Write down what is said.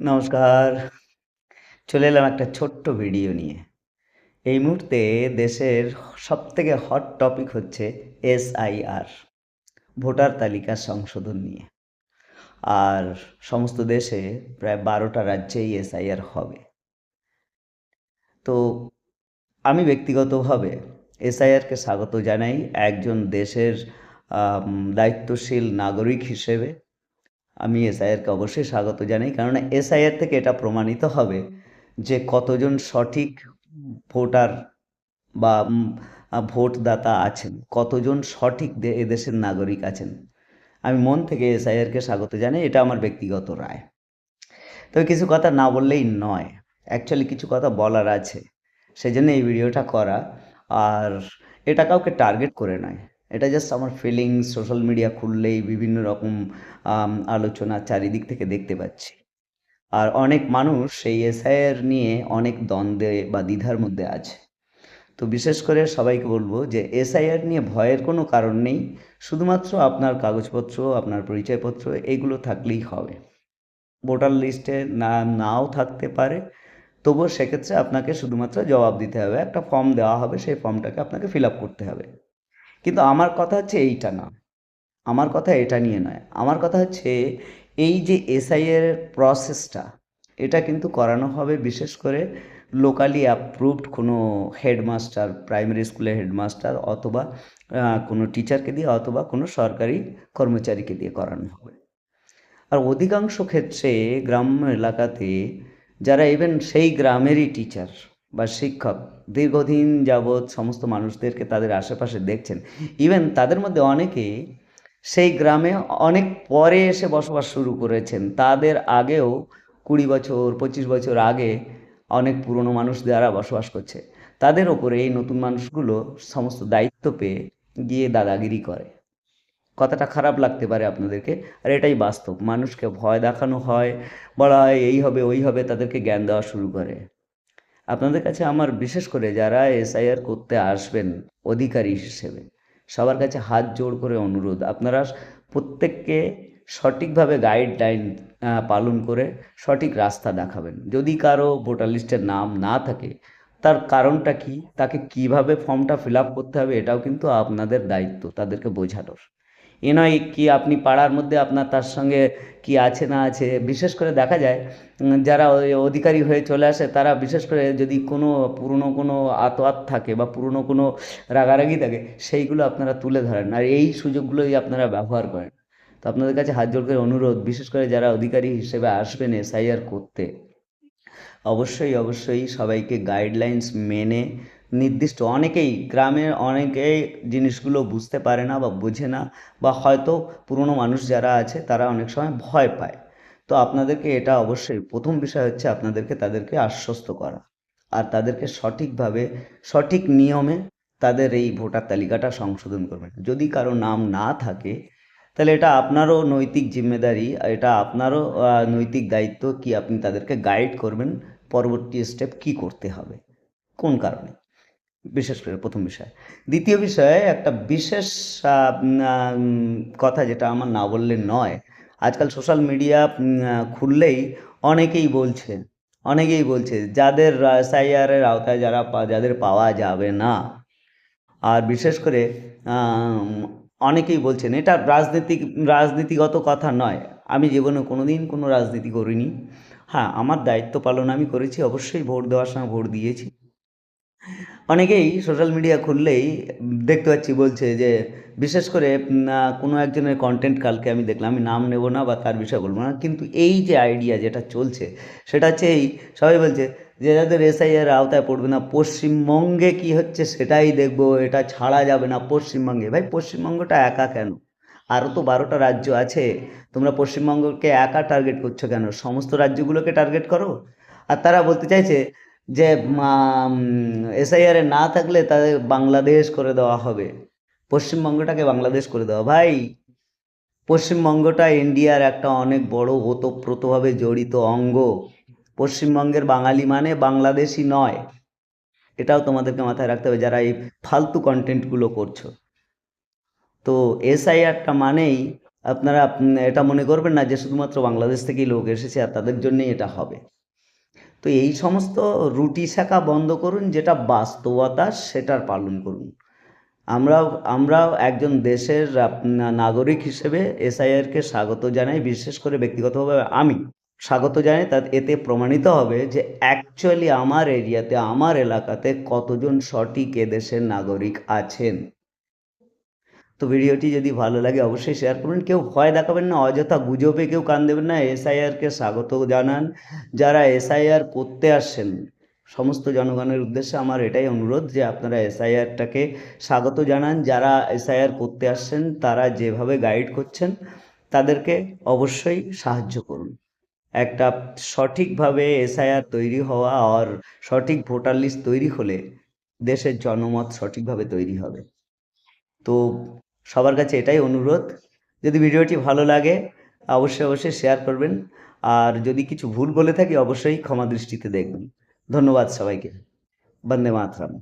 নমস্কার। চলে এলাম একটা ছোট্ট ভিডিও নিয়ে। এই মুহূর্তে দেশের সবথেকে হট টপিক হচ্ছে এসআইআর ভোটার তালিকা সংশোধন নিয়ে। আর সমস্ত দেশে প্রায় বারোটা রাজ্যেই এসআইআর হবে। তো আমি ব্যক্তিগতভাবে এসআইআরকে স্বাগত জানাই একজন দেশের দায়িত্বশীল নাগরিক হিসেবে। আমি এসআইআরকে অবশ্যই স্বাগত জানাই। কেননা এসআইআর থেকে এটা প্রমাণিত হবে যে কতজন সঠিক ভোটার বা ভোটদাতা আছেন, কতজন সঠিক এদেশের নাগরিক আছেন। আমি মন থেকে এসআইআরকে স্বাগত জানাই, এটা আমার ব্যক্তিগত রায়। তবে কিছু কথা না বললেই নয় অ্যাকচুয়ালি কিছু কথা বলার আছে সেই জন্য এই ভিডিওটা করা, আর এটা কাউকে টার্গেট করে নয়। এটা জাস্ট আমার ফিলিংস সোশ্যাল মিডিয়া খুললেই বিভিন্ন রকম আলোচনা চারিদিক থেকে দেখতে পাচ্ছি। আর অনেক মানুষ সেই এসআইআর নিয়ে অনেক দ্বন্দ্বে বা দ্বিধার মধ্যে আছে। তো বিশেষ করে সবাইকে বলব যে এসআইআর নিয়ে ভয়ের কোনো কারণ নেই, শুধুমাত্র আপনার কাগজপত্র, আপনার পরিচয়পত্র এগুলো থাকলেই হবে। ভোটার লিস্টে নাম নাও থাকতে পারে, তবুও সেক্ষেত্রে আপনাকে শুধুমাত্র জবাব দিতে হবে, একটা ফর্ম দেওয়া হবে, সেই ফর্মটাকে আপনাকে ফিল আপ করতে হবে। কিন্তু আমার কথা হচ্ছে এইটা না। আমার কথা এটা নিয়ে নয়। আমার কথা হচ্ছে এই যে এসআইয়ের প্রসেসটা এটা কিন্তু করানো হবে বিশেষ করে লোকালি অ্যাপ্রুভড কোনো হেডমাস্টার প্রাইমারি স্কুলের হেডমাস্টার অথবা কোনো টিচারকে দিয়ে অথবা কোনো সরকারি কর্মচারীকে দিয়ে করানো হবে। আর অধিকাংশ ক্ষেত্রে গ্রাম্য এলাকাতে যারা ইভেন সেই গ্রামেরই টিচার বা শিক্ষক দীর্ঘদিন যাবৎ সমস্ত মানুষদেরকে তাদের আশেপাশে দেখছেন। ইভেন তাদের মধ্যে অনেকে সেই গ্রামে অনেক পরে এসে বসবাস শুরু করেছেন। তাদের আগেও কুড়ি বছর, পঁচিশ বছর আগে অনেক পুরনো মানুষ যারা বসবাস করছে, তাদের ওপরে এই নতুন মানুষগুলো সমস্ত দায়িত্ব পেয়ে গিয়ে দাদাগিরি করে। কথাটা খারাপ লাগতে পারে আপনাদেরকে, আর এটাই বাস্তব। মানুষকে ভয় দেখানো হয়, বলা হয় এই হবে, ওই হবে, তাদেরকে জ্ঞান দেওয়া শুরু করে। আপনাদের কাছে আমার বিশেষ করে যারা এসআইআর করতে আসবেন অধিকারী হিসেবে, সবার কাছে হাত জোড় করে অনুরোধ। আপনারা প্রত্যেককে সঠিকভাবে গাইডলাইন পালন করে সঠিক রাস্তা দেখাবেন। যদি কারও ভোটার লিস্টের নাম না থাকে, তার কারণটা কি? তাকে কীভাবে ফর্মটা ফিল আপ করতে হবে? এটাও কিন্তু আপনাদের দায়িত্ব, তাদেরকে বোঝানোর। এ নয় কি আপনি পাড়ার মধ্যে আপনার তার সঙ্গে কি আছে না আছে? বিশেষ করে দেখা যায় যারা অধিকারী হয়ে চলে আসে, তারা বিশেষ করে যদি কোনো পুরনো কোনো আতোয়াত থাকে বা পুরনো কোনো রাগারাগি থাকে, সেইগুলো আপনারা তুলে ধরেন। আর এই সুযোগগুলোই আপনারা ব্যবহার করেন। তো আপনাদের কাছে হাত জোর করে অনুরোধ, বিশেষ করে যারা অধিকারী হিসেবে আসবেন এসআইআর করতে, অবশ্যই অবশ্যই সবাইকে গাইডলাইন্স মেনে নির্দিষ্ট। অনেকেই গ্রামের অনেকেই জিনিসগুলো বুঝতে পারে না বা বোঝে না বা হয়তো পুরনো মানুষ যারা আছে তারা অনেক সময় ভয় পায়। তো আপনাদেরকে এটা অবশ্যই প্রথম বিষয় হচ্ছে আপনাদেরকে তাদেরকে আশ্বস্ত করা। আর তাদেরকে সঠিকভাবে, সঠিক নিয়মে তাদের এই ভোটার তালিকাটা সংশোধন করবেন। যদি কারও নাম না থাকে, তাহলে এটা আপনারও নৈতিক জিম্মেদারি, এটা আপনারও নৈতিক দায়িত্ব কি আপনি তাদেরকে গাইড করবেন পরবর্তী স্টেপ কি করতে হবে, কোন কারণে? বিশেষ করে প্রথম বিষয়। দ্বিতীয় বিষয়ে, একটা বিশেষ কথা যেটা আমার না বললে নয়। আজকাল সোশ্যাল মিডিয়া খুললেই অনেকেই বলছে অনেকেই বলছে, যাদের এসআইআর এর আওতায় যারা যাদের পাওয়া যাবে না। আর বিশেষ করে অনেকেই বলছেন, এটা রাজনীতিক, রাজনীতিগত কথা নয়। আমি জীবনে কোনোদিন কোনো রাজনীতি করিনি। হ্যাঁ আমার দায়িত্ব পালন আমি করেছি, অবশ্যই ভোট দেওয়ার সময় ভোট দিয়েছি। অনেকেই সোশ্যাল মিডিয়া খুললেই দেখতে পাচ্ছি বলছে যে, বিশেষ করে কোনো একজনের কন্টেন্ট কালকে আমি দেখলাম, আমি নাম নেব না বা তার বিষয়ে বলব না, কিন্তু এই যে আইডিয়া যেটা চলছে, সেটা হচ্ছে এই, সবাই বলছে যে যাদের এসআইআর আওতায় পড়বে না, পশ্চিমবঙ্গে কি হচ্ছে সেটাই দেখব, এটা ছাড়া যাবে না পশ্চিমবঙ্গে। ভাই, পশ্চিমবঙ্গটা একা কেন? আরও তো বারোটা রাজ্য আছে, তোমরা পশ্চিমবঙ্গকে একা টার্গেট করছ কেন? সমস্ত রাজ্যগুলোকে টার্গেট করো? আর তারা বলতে চাইছে যে এসআইআরে না থাকলে তাদের বাংলাদেশ করে দেওয়া হবে। পশ্চিমবঙ্গটাকে বাংলাদেশ করে দেওয়া। ভাই, পশ্চিমবঙ্গটা ইন্ডিয়ার একটা অনেক বড় ওতপ্রোতভাবে জড়িত অঙ্গ। পশ্চিমবঙ্গের বাঙালি মানে বাংলাদেশি নয়। এটাও তোমাদেরকে মাথায় রাখতে হবে যারা এই ফালতু কন্টেন্টগুলো করছ। তো এসআইআরটা মানেই আপনারা এটা মনে করবেন না যে শুধুমাত্র বাংলাদেশ থেকেই লোক এসেছে আর তাদের জন্যই এটা হবে। তো এই সমস্ত রুটি শাখা বন্ধ করুন, যেটা বাস্তবতা সেটার পালন করুন। আমরাও আমরাও একজন দেশের নাগরিক হিসেবে এসআইআরকে স্বাগত জানাই, বিশেষ করে ব্যক্তিগতভাবে আমি স্বাগত জানাই। তা এতে প্রমাণিত হবে যে অ্যাকচুয়ালি আমার এরিয়াতে, আমার এলাকাতে কতজন সঠিক এদেশের নাগরিক আছেন। তো ভিডিওটি যদি ভালো লাগে অবশ্যই শেয়ার করবেন। কেউ ভয় দেখাবেন না, অযথা গুজবে কেউ কান দেবেন না। এসআইআরকে স্বাগত জানান। যারা এসআইআর করতে আসছেন, সমস্ত জনগণের উদ্দেশ্যে আমার এটাই অনুরোধ যে আপনারা এসআইআরটাকে স্বাগত জানান। যারা এসআইআর করতে আসছেন, তারা যেভাবে গাইড করছেন, তাদেরকে অবশ্যই সাহায্য করুন। একটা সঠিকভাবে এসআইআর তৈরি হওয়া আর সঠিক ভোটার লিস্ট তৈরি হলে দেশের জনমত সঠিকভাবে তৈরি হবে। তো সবার কাছে এটাই অনুরোধ। যদি ভিডিওটি ভালো লাগে, অবশ্যই অবশ্যই শেয়ার করবেন। আর যদি কিছু ভুল বলে থাকি, অবশ্যই ক্ষমা দৃষ্টিতে দেখবেন। ধন্যবাদ সবাইকে। বন্দে মাতরম।